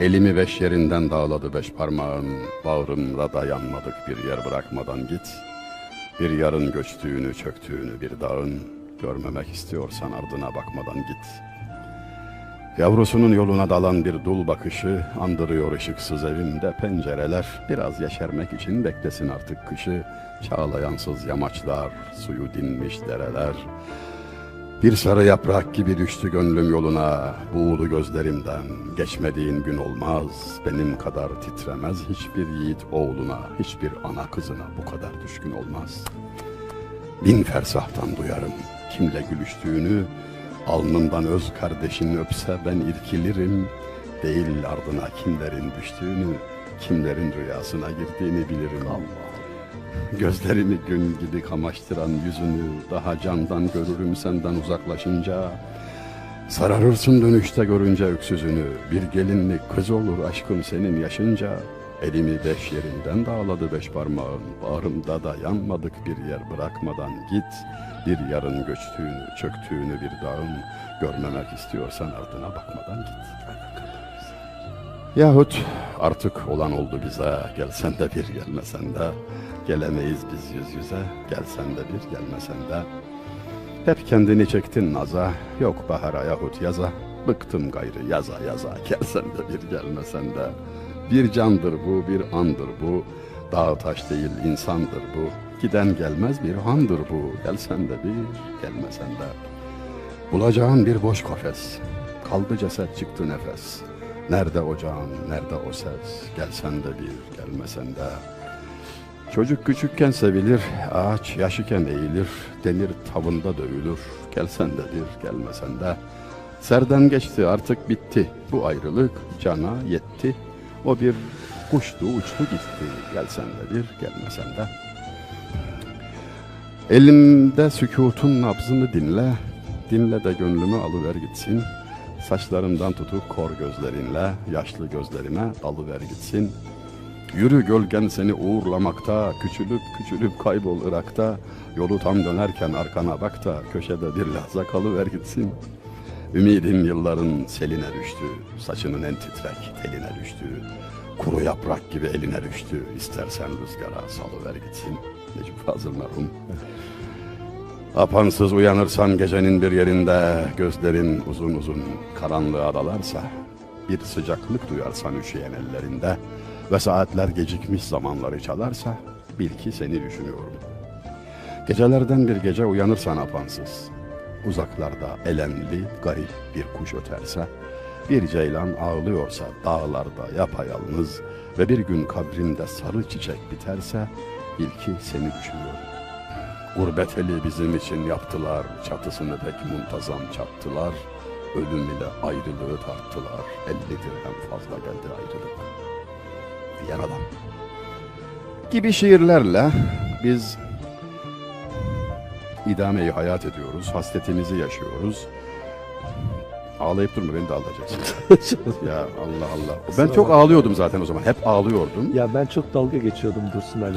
Elimi beş yerinden dağladı beş parmağın, bağrımda dayanmadık bir yer bırakmadan git. Bir yarın göçtüğünü, çöktüğünü bir dağın, görmemek istiyorsan ardına bakmadan git. Yavrusunun yoluna dalan bir dul bakışı, andırıyor ışıksız evimde pencereler, biraz yeşermek için beklesin artık kışı, çağlayansız yamaçlar, suyu dinmiş dereler, bir sarı yaprak gibi düştü gönlüm yoluna, buğulu gözlerimden. Geçmediğin gün olmaz, benim kadar titremez hiçbir yiğit oğluna, hiçbir ana kızına bu kadar düşkün olmaz. Bin fersahtan duyarım kimle gülüştüğünü, alnından öz kardeşin öpse ben irkilirim. Değil ardına kimlerin düştüğünü, kimlerin rüyasına girdiğini bilirim. Allah. Gözlerimi gün gibi kamaştıran yüzünü daha candan görürüm senden uzaklaşınca. Sararırsın dönüşte görünce öksüzünü. Bir gelinlik kız olur aşkım senin yaşınca. Elimi beş yerinden dağladı beş parmağın. Bağrımda da yanmadık bir yer bırakmadan git. Bir yarın göçtüğünü, çöktüğünü bir dağın. Görmemek istiyorsan ardına bakmadan git. Yahut artık olan oldu bize, gelsen de bir gelmesen de, gelemeyiz biz yüz yüze, gelsen de bir gelmesen de. Hep kendini çektin naza, yok bahara yahut yaza, bıktım gayrı yaza yaza, gelsen de bir gelmesen de. Bir candır bu, bir andır bu, dağ taş değil insandır bu, giden gelmez bir handır bu, gelsen de bir gelmesen de. Bulacağın bir boş kafes, kaldı ceset çıktı nefes. Nerede ocağın, nerede o ses, gelsen de bir, gelmesen de. Çocuk küçükken sevilir, ağaç yaşıken eğilir, demir tavında dövülür, gelsen de bir, gelmesen de. Serden geçti artık bitti, bu ayrılık cana yetti. O bir kuştu uçtu gitti, gelsen de bir, gelmesen de. Elimde sükutun nabzını dinle, dinle de gönlümü alıver gitsin. Saçlarımdan tutup kor gözlerinle, yaşlı gözlerime alıver gitsin. Yürü gölgen seni uğurlamakta, küçülüp küçülüp kaybol Irak'ta. Yolu tam dönerken arkana bak da köşede bir lahza kalıver gitsin. Ümidim yılların seline düştü, saçının en titrek teline düştü. Kuru yaprak gibi eline düştü, istersen rüzgara salıver gitsin. Necip Fazıl merhum. Apansız uyanırsan gecenin bir yerinde Gözlerin uzun uzun karanlığa dalarsa Bir sıcaklık duyarsan üşüyen ellerinde Ve saatler gecikmiş zamanları çalarsa Bil ki seni düşünüyorum. Gecelerden bir gece uyanırsan apansız Uzaklarda elenli garip bir kuş öterse Bir ceylan ağlıyorsa dağlarda yapayalnız Ve bir gün kabrinde sarı çiçek biterse Bil ki seni düşünüyorum Gurbet eli bizim için yaptılar, çatısını pek muntazam çattılar. Ölüm ile ayrılığı tarttılar, elli dirhem fazla geldi ayrılık. Diyen adam. Gibi şiirlerle biz idameyi hayat ediyoruz, hasletimizi yaşıyoruz. Ağlayıp durma beni de ağlayacaksın. ya Allah Allah. Ben çok ağlıyordum zaten o zaman, hep ağlıyordum. Ya ben çok dalga geçiyordum Dursun Ali